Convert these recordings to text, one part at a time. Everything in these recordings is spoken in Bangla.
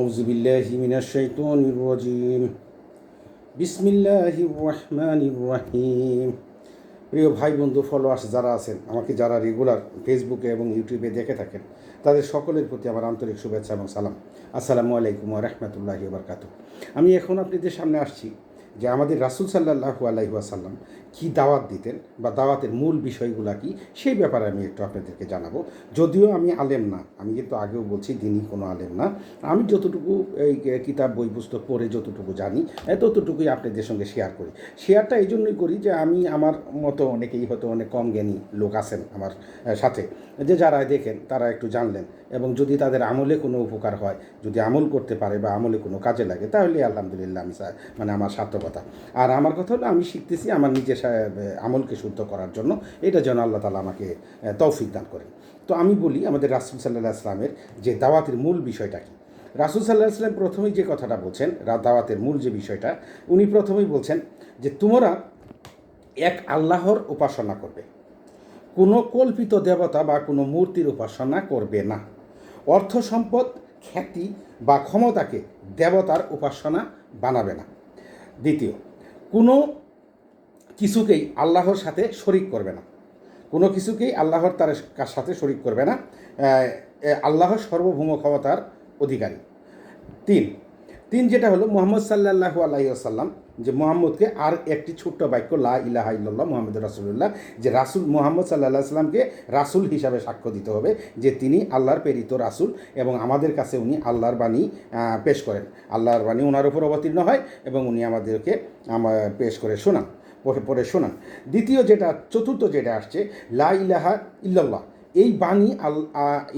আউজিবিল্লাহিমিনাশাইতনিরজিম বিসমিল্লাহির রহমানির রহিম। প্রিয় ভাই বন্ধু ফলোয়ার্স যারা আছেন, আমাকে যারা রেগুলার ফেসবুকে এবং ইউটিউবে দেখে থাকেন, তাদের সকলের প্রতি আমার আন্তরিক শুভেচ্ছা এবং সালাম। আসসালামু আলাইকুম রহমতুল্লাহি বারকাত আমি এখন আপনাদের সামনে আসছি যে আমাদের রাসুল সাল্লাহু আলাইসাল্লাম কী দাওয়াত দিতেন বা দাওয়াতের মূল বিষয়গুলো কি, সেই ব্যাপারে আমি একটু আপনাদেরকে জানাব। যদিও আমি আলেম না, আমি কিন্তু আগেও বলছি দিনই কোনো আলেম না। আমি যতটুকু এই কিতাব বই পুস্তক পড়ে যতটুকু জানি ততটুকুই আপনাদের সঙ্গে শেয়ার করি। শেয়ারটা এই জন্যই করি যে আমি আমার মতো অনেকেই হয়তো অনেক কম জ্ঞানী লোক আছেন আমার সাথে। যে যারা দেখেন, তারা একটু জানলেন। এবং যদি তাদের আমলে কোনো উপকার হয়, যদি আমল করতে পারে বা আমলে কোনো কাজে লাগে, তাহলে আলহামদুলিল্লাহ আমি মানে আমার সার্থকতা আর আমার কথা হলো, আমি শিখতেছি আমার নিজের আমলকে শুদ্ধ করার জন্য। এটা যেন আল্লাহ তালা আমাকে তৌফিক দান করেন। তো আমি বলি, আমাদের রাসুল সাল্লাহ আসলামের যে দাওয়াতের মূল বিষয়টা কি? রাসুল সাল্লাহ আসলাম প্রথমেই যে কথাটা বলছেন দাওয়াতের মূল যে বিষয়টা, উনি প্রথমেই বলছেন যে, তোমরা এক আল্লাহর উপাসনা করবে। কোনো কল্পিত দেবতা বা কোনো মূর্তির উপাসনা করবে না। অর্থ সম্পদ, খ্যাতি বা ক্ষমতাকে দেবতার উপাসনা বানাবে না। দ্বিতীয়, কোনো কিছুকেই আল্লাহর সাথে শরিক করবে না। কোনো কিছুকেই আল্লাহর তার সাথে শরিক করবে না। আল্লাহর সর্বভৌম ক্ষমতার অধিকারী। তিন তিন যেটা হলো মোহাম্মদ সাল্লাহু আলাহি আসাল্লাম যে মোহাম্মদকে আর একটি ছোট্ট বাক্য, লা ইলাহা ইল্লাল্লাহ মোহাম্মদ রাসুল্লাহ যে রাসুল মোহাম্মদ সাল্লাহ সাল্লামকে রাসুল হিসাবে সাক্ষ্য দিতে হবে, যে তিনি আল্লাহর প্রেরিত রাসুল এবং আমাদের কাছে উনি আল্লাহর বাণী পেশ করেন। আল্লাহর বাণী ওনার উপর অবতীর্ণ হয় এবং উনি আমাদেরকে পেশ করে শোনান পরে শোনান। দ্বিতীয় যেটা, চতুর্থ যেটা আসছে, লা ইলাহা ইল্লাল্লাহ, এই বাণী আল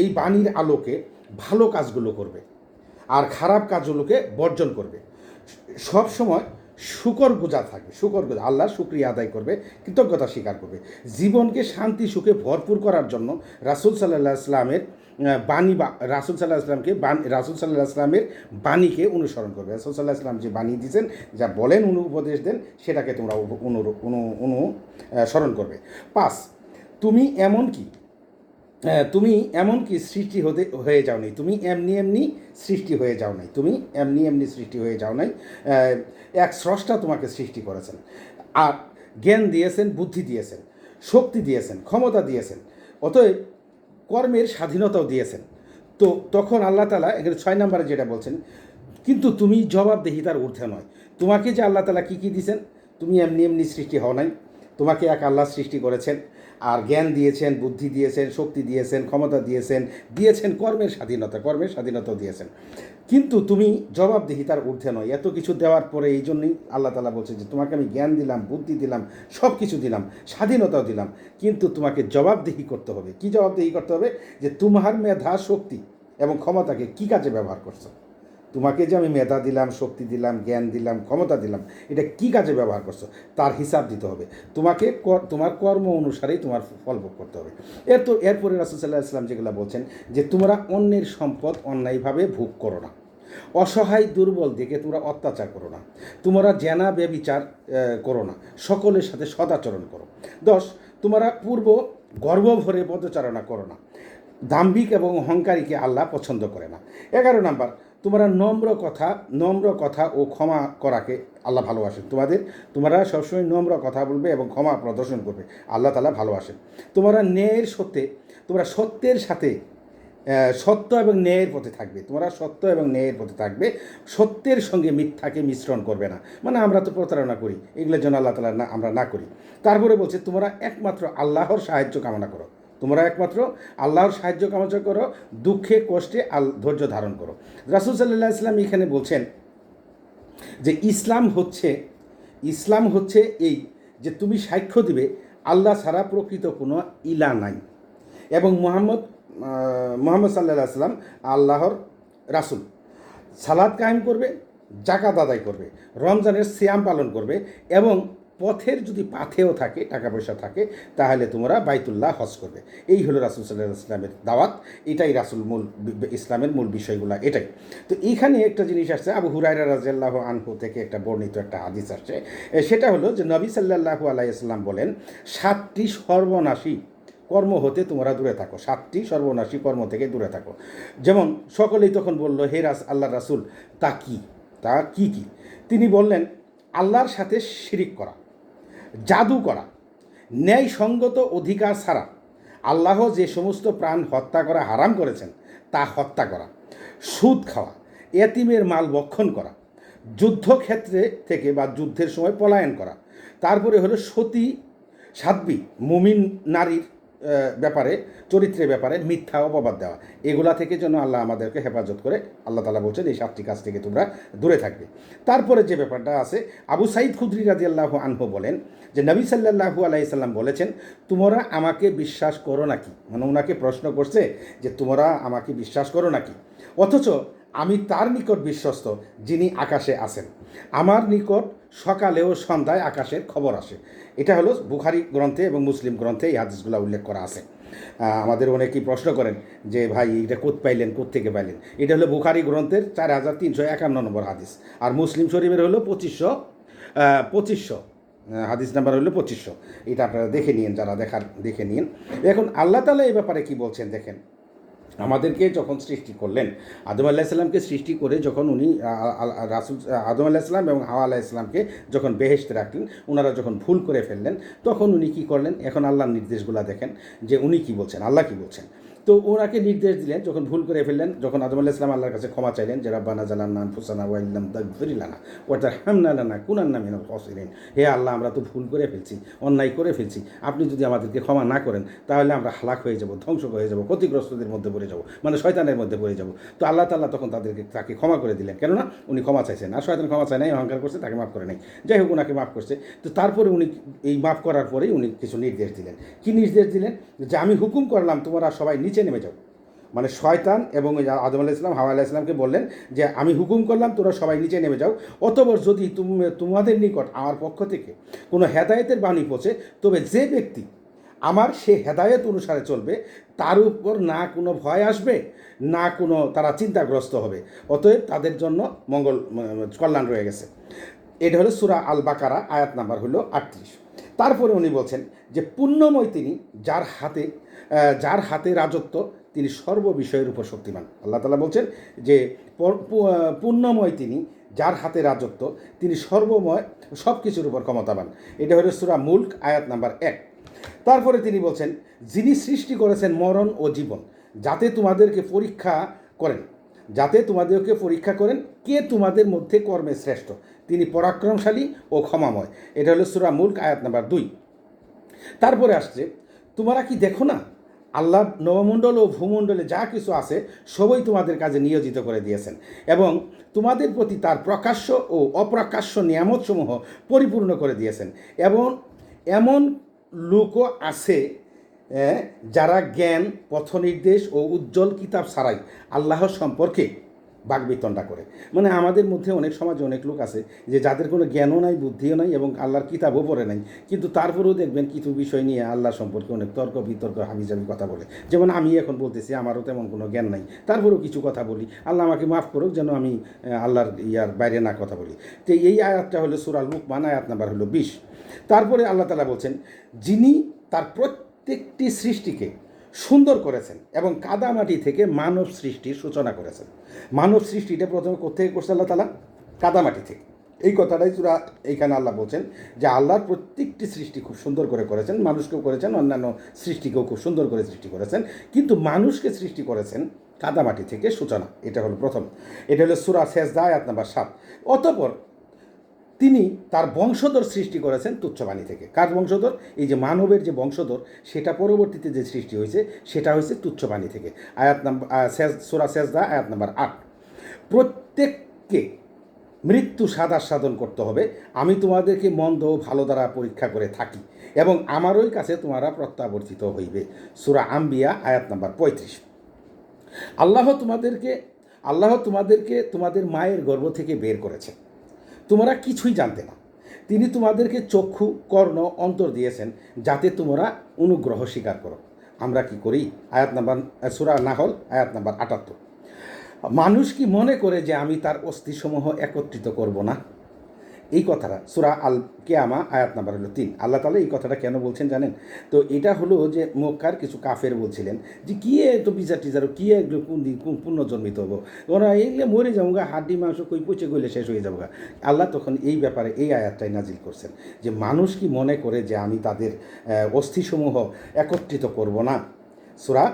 এই বাণীর আলোকে ভালো কাজগুলো করবে। আর খারাপ কাজগুলোকে বর্জন করবে। সব সময় শুকর গোজা থাকবে শুকর গোজা। আল্লাহর শুক্রিয়া আদায় করবে, কৃতজ্ঞতা স্বীকার করবে। জীবনকে শান্তি, সুখে ভরপুর করার জন্য রাসুল সাল্লাহ ইসলামের বাণী বা, রাসুল সাল্লাহ ইসলামকে বাণী, রাসুল সাল্লাহ ইসলামের বাণীকে অনুসরণ করবে। রাসুল সাল্লাহ ইসলাম যে বাণী দিয়েছেন, যা বলেন অনু উপদেশ দেন, সেটাকে তোমরা অনু, অনু- অনু অনুসরণ করবে। পাঁচ, তুমি এমন কি তুমি এমন কি সৃষ্টি হতে হয়ে যাও নাই। তুমি এমনি এমনি সৃষ্টি হয়ে যাও নাই। তুমি এমনি এমনি সৃষ্টি হয়ে যাও নাই। এক স্রষ্টা তোমাকে সৃষ্টি করেছেন। আর জ্ঞান দিয়েছেন, বুদ্ধি দিয়েছেন, শক্তি দিয়েছেন, ক্ষমতা দিয়েছেন। অতএব কর্মের স্বাধীনতাও দিয়েছেন। তো তখন আল্লাহ তালা এখানে ছয় নম্বরে যেটা বলছেন, কিন্তু তুমি জবাবদেহিতার ঊর্ধ্বে নয়। তোমাকে যে আল্লাহ তালা কী কী দিয়েছেন, তুমি এমনি এমনি সৃষ্টি হও নাই। তোমাকে এক আল্লাহ সৃষ্টি করেছেন। আর জ্ঞান দিয়েছেন, বুদ্ধি দিয়েছেন, শক্তি দিয়েছেন, ক্ষমতা দিয়েছেন দিয়েছেন কর্মের স্বাধীনতা, কর্মের স্বাধীনতাও দিয়েছেন। কিন্তু তুমি জবাবদিহিতার ঊর্ধ্বে নয়। এত কিছু দেওয়ার পরে এই জন্যই আল্লাহ তালা বলছে যে, তোমাকে আমি জ্ঞান দিলাম, বুদ্ধি দিলাম সব কিছু দিলাম, স্বাধীনতাও দিলাম। কিন্তু তোমাকে জবাবদিহি করতে হবে। কি জবাবদিহি করতে হবে? যে তোমার মেধা, শক্তি এবং ক্ষমতাকে কি কাজে ব্যবহার করছ? তোমাকে যে আমি মেধা দিলাম, শক্তি দিলাম, জ্ঞান দিলাম, ক্ষমতা দিলাম, এটা কি কাজে ব্যবহার করছ? তার হিসাব দিতে হবে। তোমাকে তোমার কর্ম অনুসারেই তোমার ফল ভোগ করতে হবে। এর তো, এরপরে রাসুসাল্লাহ ইসলাম যেগুলো বলছেন যে, তোমরা অন্যের সম্পদ অন্যায়ভাবে ভোগ করো না। অসহায়, দুর্বল দিকে তোমরা অত্যাচার করো না। তোমরা জেনা, ব্যবিচার করো না। সকলের সাথে সদাচরণ করো। দশ, তোমরা পূর্ব গর্ব ভরে পদচারণা করো না। দাম্ভিক এবং অহংকারীকে আল্লাহ পছন্দ করে না। এগারো নাম্বার তোমরা নম্র কথা নম্র কথা ও ক্ষমা করাকে আল্লাহ ভালোবাসেন। তোমাদের, তোমরা সবসময় নম্র কথা বলবে এবং ক্ষমা প্রদর্শন করবে। আল্লাহ তালা ভালোবাসেন। তোমরা ন্যায়ের সত্যে, তোমরা সত্যের সাথে সত্য এবং ন্যায়ের পথে থাকবে। তোমরা সত্য এবং ন্যায়ের পথে থাকবে। সত্যের সঙ্গে মিথ্যাকে মিশ্রণ করবে না। মানে আমরা তো প্রতারণা করি। এগুলোর জন্য আল্লাহ তালা না, আমরা না করি। তারপরে বলছে, তোমরা একমাত্র আল্লাহর সাহায্য কামনা করো। তোমরা একমাত্র আল্লাহর সাহায্য কামনা করো, দুঃখে, কষ্টে আল ধৈর্য ধারণ করো। রাসুল সাল্লাহ ইসলাম এখানে বলছেন যে ইসলাম হচ্ছে ইসলাম হচ্ছে এই যে তুমি সাক্ষ্য দিবে, আল্লাহ ছাড়া প্রকৃত কোনো ইলা নাই। এবং মোহাম্মদ মোহাম্মদ সাল্লাহ সাল্লাম আল্লাহর রাসুল। সালাদ কায়েম করবে জাকাত আদায় করবে, রমজানের সিয়াম পালন করবে এবং পথের যদি পাথেও থাকে টাকা পয়সা থাকে, তাহলে তোমরা বাইতুল্লাহ হজ করবে। এই হলো রাসুল সাল্লাহ ইসলামের দাওয়াত। এটাই রাসুল মূল ইসলামের মূল বিষয়গুলো, এটাই। তো এইখানে একটা জিনিস আসছে, আবু হুরাইরা রাজিয়াল্লাহ আনহু থেকে একটা বর্ণিত একটা হাদিস আসছে। সেটা হলো যে নবী সাল্লাল্লাহু আলাইসাল্লাম বলেন, সাতটি সর্বনাশী কর্ম হতে তোমরা দূরে থাকো। সাতটি সর্বনাশী কর্ম থেকে দূরে থাকো। যেমন সকলেই তখন বলল, হে রাস আল্লাহ রাসুল, তা কি? তা কি কি? তিনি বললেন, আল্লাহর সাথে শিরিক করা। জাদু করা, ন্যায়সঙ্গত অধিকার ছাড়া আল্লাহ যে সমস্ত প্রাণ হত্যা করা হারাম করেছেন, তা হত্যা করা, সুদ খাওয়া, এতিমের মাল বক্ষণ করা, যুদ্ধক্ষেত্রে থেকে বা যুদ্ধের সময় পলায়ন করা, তারপরে হলো সতী সাধ্বী মুমিন নারীর ব্যাপারে, চরিত্রের ব্যাপারে মিথ্যা অপবাদ দেওয়া, এগুলা থেকে যেন আল্লাহ আমাদেরকে হেফাজত করে, আল্লাহ তালা বলছেন এই সাতটি কাজ থেকে তোমরা দূরে থাকবে। তারপরে যে ব্যাপারটা আছে, আবু সাইদ খুদ্রি রাজি আল্লাহ আনহু বলেন যে নবী সাল্লাহু আলাইসাল্লাম বলেছেন, তোমরা আমাকে বিশ্বাস করো নাকি? মানে ওনাকে প্রশ্ন করছে যে, তোমরা আমাকে বিশ্বাস করো নাকি? অথচ আমি তার নিকট বিশ্বস্ত, যিনি আকাশে আছেন। আমার নিকট সকালে ও সন্ধ্যায় আকাশের খবর আসে। এটা হলো বুখারি গ্রন্থে এবং মুসলিম গ্রন্থে এই হাদিসগুলো উল্লেখ করা আছে। আমাদের অনেকেই প্রশ্ন করেন যে, ভাই, এটা কোথ পাইলেন থেকে পাইলেন? এটা হলো বুখারি গ্রন্থের চার হাজার তিনশো একান্ন নম্বর হাদিস। আর মুসলিম শরীফের হলো পঁচিশশো পঁচিশশো। হাদিস নাম্বার হলো পঁচিশশো। এটা আপনারা দেখে নিন, যারা দেখার, দেখে নিন। এখন আল্লাহ তালা এই ব্যাপারে কি বলছেন দেখেন? আমাদেরকে যখন সৃষ্টি করলেন, আদম আল্লাহ ইসলামকে সৃষ্টি করে যখন উনি রাসুল, আদম আল্লাহ ইসলাম এবং হাওয়া আল্লাহ ইসলামকে যখন বেহেশতে রাখলেন ওনারা যখন ভুল করে ফেললেন, তখন উনি কি করলেন? এখন আল্লাহর নির্দেশগুলো দেখেন যে উনি কি বলছেন, আল্লাহ কি বলছেন? তো ওনাকে নির্দেশ দিলেন, যখন ভুল করে ফেললেন, যখন আদম আল্লাহ ইসলাম আল্লাহর কাছে ক্ষমা চাইলেন যে, রাব্বানা জালান্না ফুসানা ওয়াইল্লাম দাগফিরিলানা ওয়াতার হামনালানা কুনান্না মিনাল খসিরিন। হে আল্লাহ, আমরা তো ভুল করে ফেলছি, অন্যায় করে ফেলছি। আপনি যদি আমাদেরকে ক্ষমা না করেন, তাহলে আমরা হালাক হয়ে যাব, ধ্বংস হয়ে যাব, ক্ষতিগ্রস্তদের মধ্যে পড়ে যাব মানে শয়তানের মধ্যে পড়ে যাব। তো আল্লাহ তাল্লাহ তখন তাদেরকে, তাকে ক্ষমা করে দিলেন। কেননা উনি ক্ষমা চাইছেন, আর শয়তান ক্ষমা চায় নাই, অহংকার করছে, তাকে মাফ করে নাই। যাই হোক ওনাকে মাফ করছে। তো তারপরে উনি এই মাফ করার পরেই উনি কিছু নির্দেশ দিলেন। কি নির্দেশ দিলেন? যে, আমি হুকুম করলাম, তোমরা সবাই নিচে নেমে যাও। মানে শয়তান এবং আদম আলাহ ইসলাম হাওয়া আলাহ ইসলামকে বললেন যে, আমি হুকুম করলাম, তোরা সবাই নিচে নেমে যাও। অতবর যদি তুমি, তোমাদের নিকট আমার পক্ষ থেকে কোনো হেদায়েতের বাণী পৌঁছে, তবে যে ব্যক্তি আমার সে হেদায়েত অনুসারে চলবে, তার উপর না কোনো ভয় আসবে, না কোনো তারা চিন্তাগ্রস্ত হবে। অতএব তাদের জন্য মঙ্গল কল্যাণ রয়ে গেছে। এটা হলো সুরা আল বাকারা আয়াত নাম্বার হলো আটত্রিশ। তারপরে উনি বলছেন যে পুণ্যময় তিনি, যার হাতে যার হাতে রাজত্ব, তিনি সর্ব বিষয়ের উপর শক্তিমান। আল্লাহ তালা বলছেন যে পুণ্যময় তিনি, যার হাতে রাজত্ব, তিনি সর্বময় সব কিছুর উপর ক্ষমতাবান। এটা হলো সুরা মুল্ক, আয়াত নাম্বার এক। তারপরে তিনি বলছেন, যিনি সৃষ্টি করেছেন মরণ ও জীবন, যাতে তোমাদেরকে পরীক্ষা করেন। যাতে তোমাদেরকে পরীক্ষা করেন কে তোমাদের মধ্যে কর্মে শ্রেষ্ঠ। তিনি পরাক্রমশালী ও ক্ষমাময়। এটা হলো সুরা মুল্ক, আয়াত নাম্বার দুই। তারপরে আসছে, তোমরা কি দেখো না? আল্লাহ নবমণ্ডল ও ভূমণ্ডলে যা কিছু আছে, সবই তোমাদের কাজে নিয়োজিত করে দিয়েছেন। এবং তোমাদের প্রতি তার প্রকাশ্য ও অপ্রকাশ্য নিয়ামতসমূহ পরিপূর্ণ করে দিয়েছেন। এবং এমন লোকও আছে যারা জ্ঞান, পথনির্দেশ ও উজ্জ্বল কিতাব ছাড়াই আল্লাহ সম্পর্কে বাগবিতণ্ডা করে। মানে আমাদের মধ্যে অনেক সমাজে অনেক লোক আছে যে যাদের কোনো জ্ঞানও নাই, বুদ্ধিও নাই এবং আল্লাহর কিতাবও পড়ে নাই। কিন্তু তারপরেও দেখবেন কিছু বিষয় নিয়ে আল্লাহ সম্পর্কে অনেক তর্ক বিতর্ক, হাবিজাবি কথা বলে। যেমন আমি এখন বলতেছি, আমারও তেমন কোনো জ্ঞান নাই। তারপরেও কিছু কথা বলি। আল্লাহ আমাকে মাফ করুক যেন আমি আল্লাহর ইয়ার বাইরে না কথা বলি। তো এই আয়াতটা হলো সুরাল লুকমান, আয়াত নাম্বার হলো বিশ। তারপরে আল্লাহ তালা বলছেন, যিনি তার প্রত্যেকটি সৃষ্টিকে সুন্দর করেছেন এবং কাদামাটি থেকে মানব সৃষ্টির সূচনা করেছেন। মানব সৃষ্টিটা প্রথমে কোথেকে করছে আল্লাহ তালা কাদামাটি থেকে। এই কথাটাই চূড়া এইখানে আল্লাহ বলছেন যে আল্লাহর প্রত্যেকটি সৃষ্টি খুব সুন্দর করে করেছেন, মানুষকেও করেছেন, অন্যান্য সৃষ্টিকেও খুব সুন্দর করে সৃষ্টি করেছেন। কিন্তু মানুষকে সৃষ্টি করেছেন কাদামাটি থেকে সূচনা। এটা হলো প্রথম। এটা হলো সুরা শেষদা আয়াত নাম্বার সাত। অতপর তিনি তার বংশধর সৃষ্টি করেছেন তুচ্ছবাণী থেকে। কার বংশধর? এই যে মানবের যে বংশধর, সেটা পরবর্তীতে যে সৃষ্টি হয়েছে, সেটা হয়েছে তুচ্ছবাণী থেকে। আয়াত নাম্বার সোরা সেজদা, আয়াত নাম্বার আট। প্রত্যেককে মৃত্যু সাদা সাধন করতে হবে। আমি তোমাদেরকে মন্দ ও ভালো দ্বারা পরীক্ষা করে থাকি এবং আমারই কাছে তোমরা প্রত্যাবর্তিত হইবে। সুরা আম্বিয়া, আয়াত নাম্বার পঁয়ত্রিশ। আল্লাহ তোমাদেরকে আল্লাহ তোমাদেরকে তোমাদের মায়ের গর্ভ থেকে বের করেছেন। তোমরা কিছুই জানতে না। তিনি তোমাদেরকে চক্ষু, কর্ণ, অন্তর দিয়েছেন যাতে তোমরা অনুগ্রহ স্বীকার করো। আমরা কি করি? আয়াত নাম্বার সুরা নাহল, আয়াত নাম্বার আটাত্তর। মানুষ কি মনে করে যে আমি তার অস্থিসমূহ একত্রিত করব না? এই কথাটা, সুরা আল কেয়ামা আয়াত নাম্বার হলো তিন। আল্লাহ তালা এই কথাটা কেন বলছেন জানেন? তো এটা হলো যে মক্কার কিছু কাফের বলছিলেন যে, কি এত বিচার টিচার, কি এগুলো কোন দিন কোন পুনর্জন্মিত হব? ওরা এগুলো মরে যাব গা, হাড্ডি, মাংস, কই পচে গইলে শেষ হয়ে যাব গা। আল্লাহ তখন এই ব্যাপারে, এই আয়াতটাই নাজিল করছেন যে, মানুষ কি মনে করে যে আমি তাদের অস্থিসমূহ একত্রিত করব না? সুরা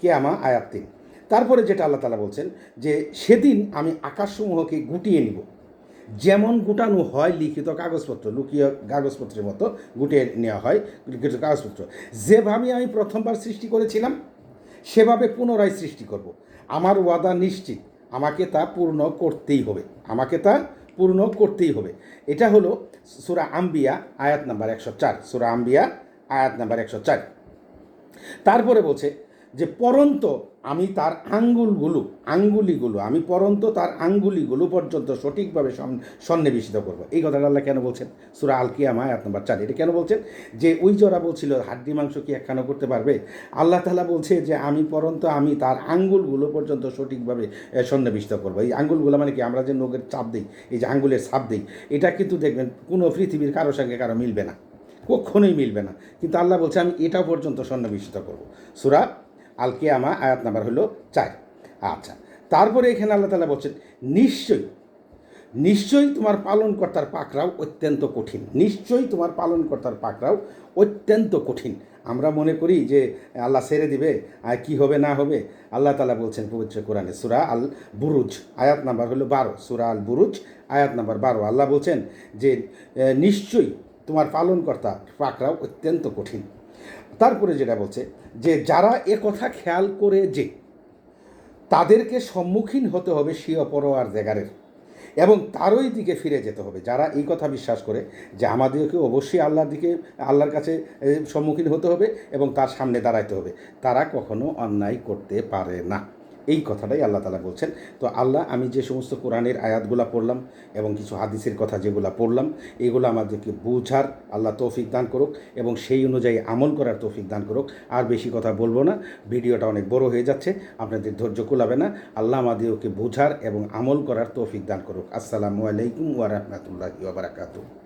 কেয়ামা আয়াত তিন। তারপরে যেটা আল্লাহ তালা বলছেন যে, সেদিন আমি আকাশসমূহকে গুটিয়ে নিব। যেমন গুটানো হয় লিখিত কাগজপত্র, লুকিয়ে কাগজপত্রের মতো গুটিয়ে নেওয়া হয় লিখিত কাগজপত্র। যেভাবে আমি প্রথমবার সৃষ্টি করেছিলাম, সেভাবে পুনরায় সৃষ্টি করব। আমার ওয়াদা নিশ্চিত, আমাকে তা পূর্ণ করতেই হবে। আমাকে তা পূর্ণ করতেই হবে। এটা হলো সুরা আম্বিয়া, আয়াত নাম্বার একশো চার। সুরা আম্বিয়া, আয়াত নাম্বার একশো চার। তারপরে বলছে যে পরন্ত আমি তার আঙ্গুলগুলো, আঙ্গুলিগুলো, আমি পরন্ত তার আঙ্গুলিগুলো পর্যন্ত সঠিকভাবে সন- সন্নিবেশিত করব। এই কথাটা আল্লাহ কেন বলছেন? সুরা আল কিয়ামা আয়াত নম্বর চার। এটা কেন বলছেন? যে ওই জরা বলছিল, হাড্ডি মাংস কি একখানা করতে পারবে? আল্লাহ তালা বলছে যে, আমি পরন্ত আমি তার আঙ্গুলগুলো পর্যন্ত সঠিকভাবে সন্নিবেশিত করব। এই আঙ্গুলগুলো মানে কি? আমরা যে নখের চাপ দিই, এই যে আঙ্গুলের ছাপ দিই, এটা কিন্তু দেখবেন কোনো পৃথিবীর কারোর সঙ্গে কারও মিলবে না। কখনোই মিলবে না। কিন্তু আল্লাহ বলছে, আমি এটা পর্যন্ত সন্নিবেশিত করব। সুরা আল কেয়ামা আয়াত নাম্বার হলো চার। আচ্ছা তারপরে এখানে আল্লাহ তালা বলছেন, নিশ্চয়ই নিশ্চয়ই তোমার পালনকর্তার পাকরাও অত্যন্ত কঠিন। নিশ্চয়ই তোমার পালনকর্তার পাকরাও অত্যন্ত কঠিন। আমরা মনে করি যে আল্লাহ সেরে দিবে, আর কী হবে না হবে, আল্লাহ তালা বলছেন পবিত্র কোরআনে সুরা আল বুরুজ আয়াত নাম্বার হলো বারো। সুরা আল বুরুজ আয়াত নাম্বার বারো। আল্লাহ বলছেন যে, নিশ্চয়ই তোমার পালনকর্তা পাকরাও অত্যন্ত কঠিন। তারপরে যেটা বলছে যে যারা এ কথা খেয়াল করে যে তাদেরকে সম্মুখীন হতে হবে স্বীয় পরোয়ার জেগারের, এবং তারই দিকে ফিরে যেতে হবে। যারা এই কথা বিশ্বাস করে যে আমাদেরকে অবশ্যই আল্লাহর দিকে, আল্লাহর কাছে সম্মুখীন হতে হবে এবং তার সামনে দাঁড়াইতে হবে, তারা কখনো অন্যায় করতে পারে না। এই কথাটাই আল্লাহ তালা বলছেন। তো আল্লাহ, আমি যে সমস্ত কোরআনের আয়াতগুলা পড়লাম এবং কিছু হাদিসের কথা যেগুলো পড়লাম, এগুলো আমাদেরকে বুঝার আল্লাহ তৌফিক দান করুক এবং সেই অনুযায়ী আমল করার তৌফিক দান করুক। আর বেশি কথা বলব না, ভিডিওটা অনেক বড় হয়ে যাচ্ছে, আপনাদের ধৈর্য কুলাবে না। আল্লাহ আমাদেরকে বুঝার এবং আমল করার তৌফিক দান করুক। আসসালামু আলাইকুম ওয়া বারাকাতুহু।